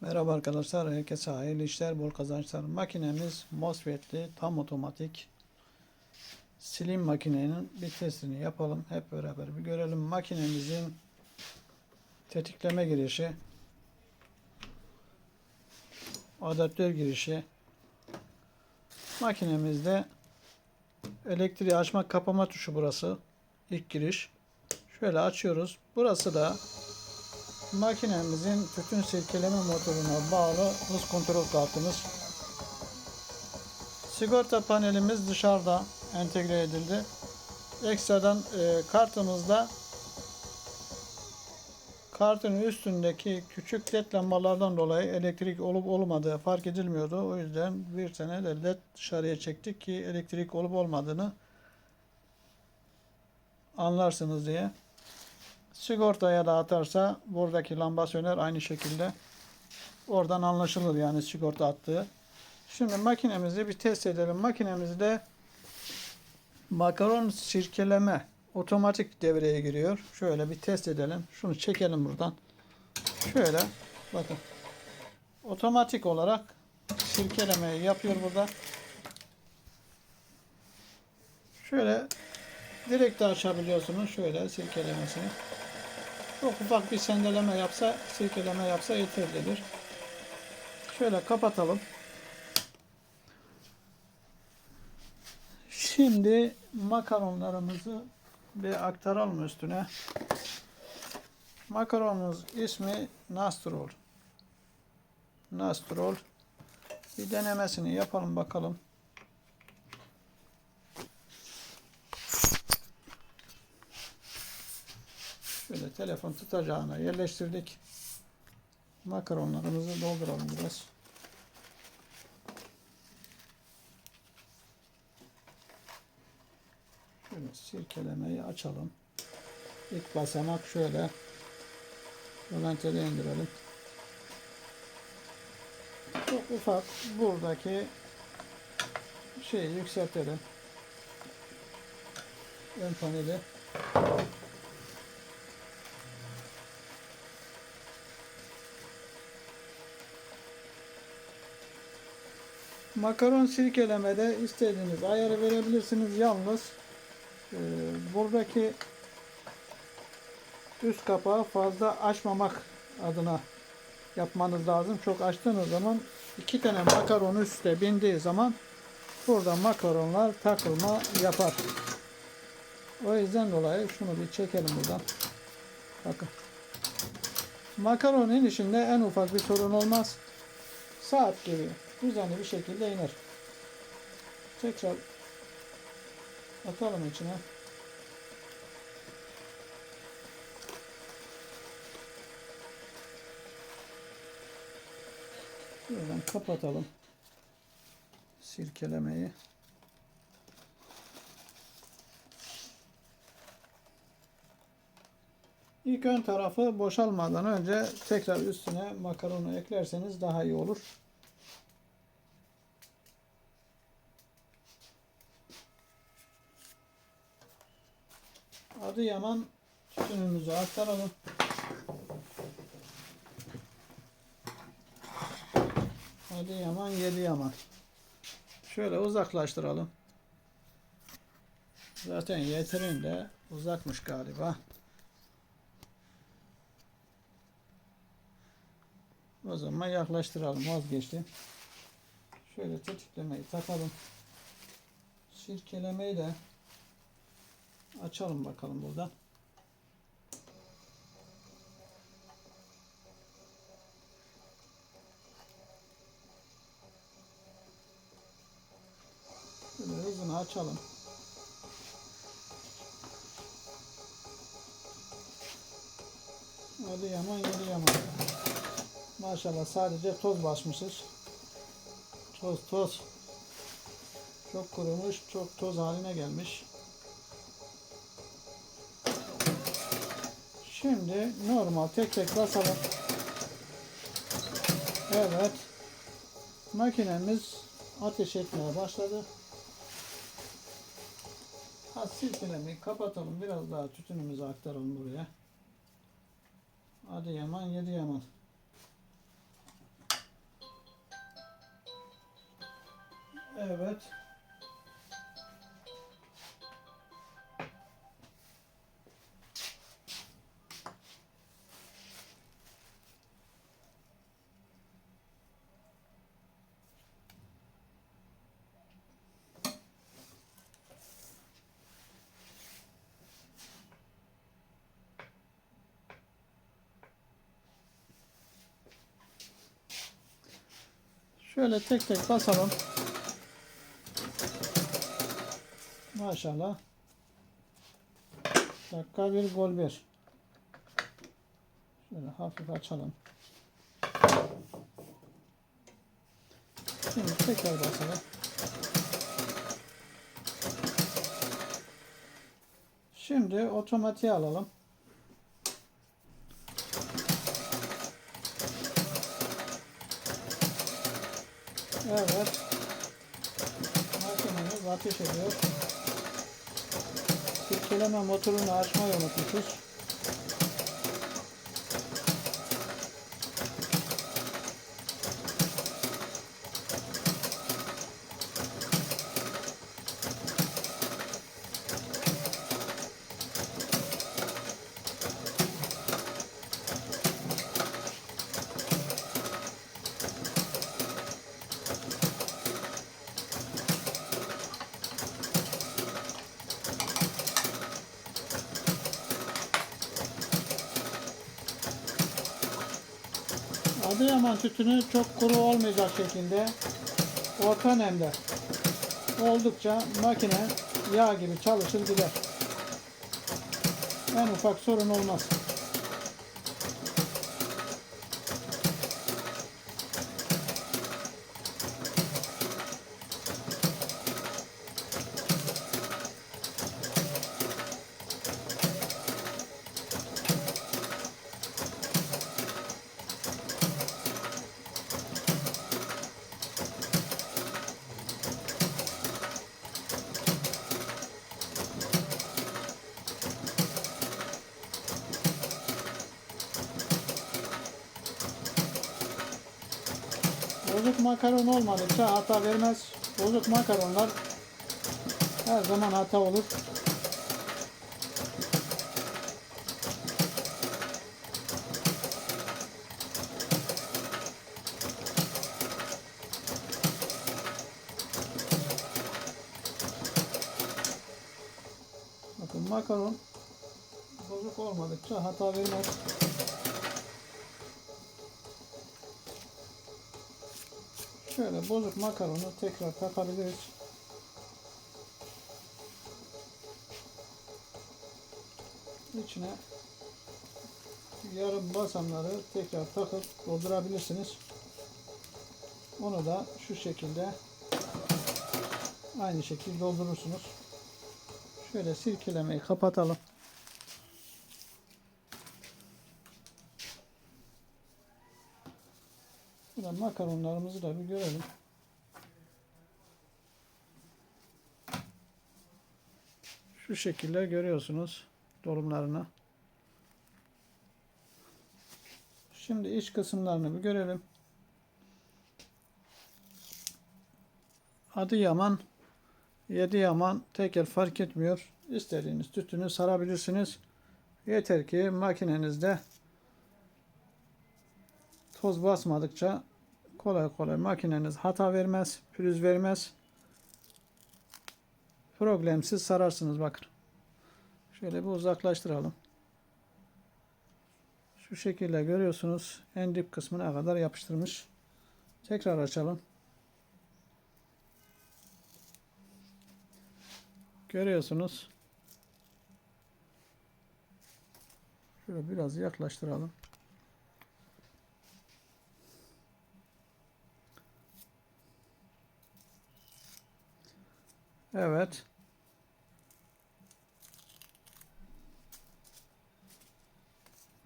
Merhaba arkadaşlar, herkese hayırlı işler, bol kazançlar. Makinemiz MOSFET'li, tam otomatik silim makinenin bir testini yapalım. Hep beraber bir görelim. Makinemizin tetikleme girişi, adaptör girişi, makinemizde elektriği açma kapama tuşu burası. İlk giriş. Şöyle açıyoruz. Burası da makinemizin tütün sirkeleme motoruna bağlı hız kontrol kartımız. Sigorta panelimiz dışarıda entegre edildi. Ekstradan e, kartımızda kartın üstündeki küçük led lambalardan dolayı elektrik olup olmadığı fark edilmiyordu. O yüzden bir tane de led dışarıya çektik ki elektrik olup olmadığını anlarsınız diye. Sigortaya da atarsa buradaki lamba söner aynı şekilde. Oradan anlaşılır yani sigorta attığı. Şimdi makinemizi bir test edelim. Makinemizde makaron sirkeleme otomatik devreye giriyor. Şöyle bir test edelim. Şunu çekelim buradan. Şöyle bakın. Otomatik olarak sirkelemeyi yapıyor burada. Şöyle direkt de açabiliyorsunuz. Şöyle sirkelemesini. Çok ufak bir sendeleme yapsa, sirkeleme yapsa yeterlidir. Şöyle kapatalım. Şimdi makaronlarımızı bir aktaralım üstüne. Makaronumuz ismi Nastrol. Nastrol. Bir denemesini yapalım bakalım. Şöyle telefon tutacağına yerleştirdik. Makaronlarımızı dolduralım biraz. Şöyle sirkelemeyi açalım. İlk basamak şöyle. Rölantide indirelim. Çok ufak buradaki şeyi yükseltelim. Ön paneli. Makaron sirkelemede istediğiniz ayarı verebilirsiniz. Yalnız e, buradaki üst kapağı fazla açmamak adına yapmanız lazım. Çok açtığınız zaman iki tane makaron üstte bindiği zaman burada makaronlar takılma yapar. O yüzden dolayı şunu bir çekelim buradan. Bakın. Makaron inişinde en ufak bir sorun olmaz. Saat gibi düzenli bir şekilde iner. Tekrar atalım içine. Buradan kapatalım. Sirkelemeyi. İlk ön tarafı boşalmadan önce tekrar üstüne makaronu eklerseniz daha iyi olur. Adıyaman tütünümüzü aktaralım. Adıyaman, Yediyaman. Şöyle uzaklaştıralım. Zaten yeterince uzakmış galiba. O zaman yaklaştıralım. Vazgeçtim. Şöyle tetiklemeyi takalım. Sirkelemeyi de açalım bakalım buradan. Şöyle hızını açalım. Hadi yaman yedi yaman. Maşallah sadece toz basmışız. Toz toz. Çok kurumuş, çok toz haline gelmiş. Şimdi normal tek tek basalım. Evet. Makinemiz ateş etmeye başladı. Ha, silkelemi kapatalım. Biraz daha tütünümüzü aktaralım buraya. Hadi yaman yedi yaman. Evet. Şöyle tek tek basalım. Maşallah. Dakika bir gol bir. Şöyle hafif açalım. Şimdi tekrar basalım. Şimdi otomatiğe alalım. Evet. Makinemiz ateş ediyor. Silkeleme motorunu açmayı unutmuşuz. Adıyaman tütünü çok kuru olmayacak şekilde orta nemde oldukça makine yağ gibi çalışır gider. En ufak sorun olmaz. Bozuk makaron olmadıkça hata vermez. Bozuk makaronlar her zaman hata olur. Bakın makaron bozuk olmadıkça hata vermez. Şöyle bozuk makaronu tekrar takabiliriz. İçine yarım basamları tekrar takıp doldurabilirsiniz. Onu da şu şekilde aynı şekilde doldurursunuz. Şöyle silkelemeyi kapatalım. Buradan makaronlarımızı da bir görelim. Şu şekilde görüyorsunuz dolumlarını. Şimdi iç kısımlarını bir görelim. Adı Yaman, yedi Yaman tekel fark etmiyor. İstediğiniz tütünü sarabilirsiniz. Yeter ki makinenizde toz basmadıkça kolay kolay makineniz hata vermez, pürüz vermez. Problemsiz sararsınız bakın. Şöyle bir uzaklaştıralım. Şu şekilde görüyorsunuz. En dip kısmına kadar yapıştırmış. Tekrar açalım. Görüyorsunuz. Şöyle biraz yaklaştıralım. Evet.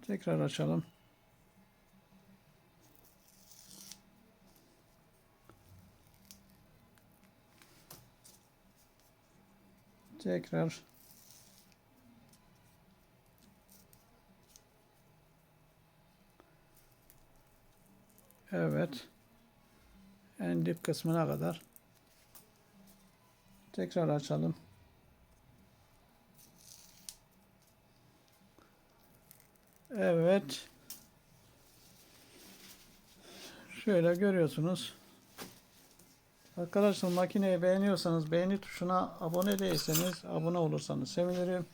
Tekrar açalım. Tekrar Evet. En dip kısmına kadar Tekrar açalım. Evet. Şöyle görüyorsunuz. Arkadaşlar makineyi beğeniyorsanız beğeni tuşuna abone değilseniz abone olursanız sevinirim.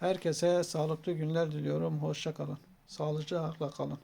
Herkese sağlıklı günler diliyorum. Hoşça kalın. Sağlıcakla kalın.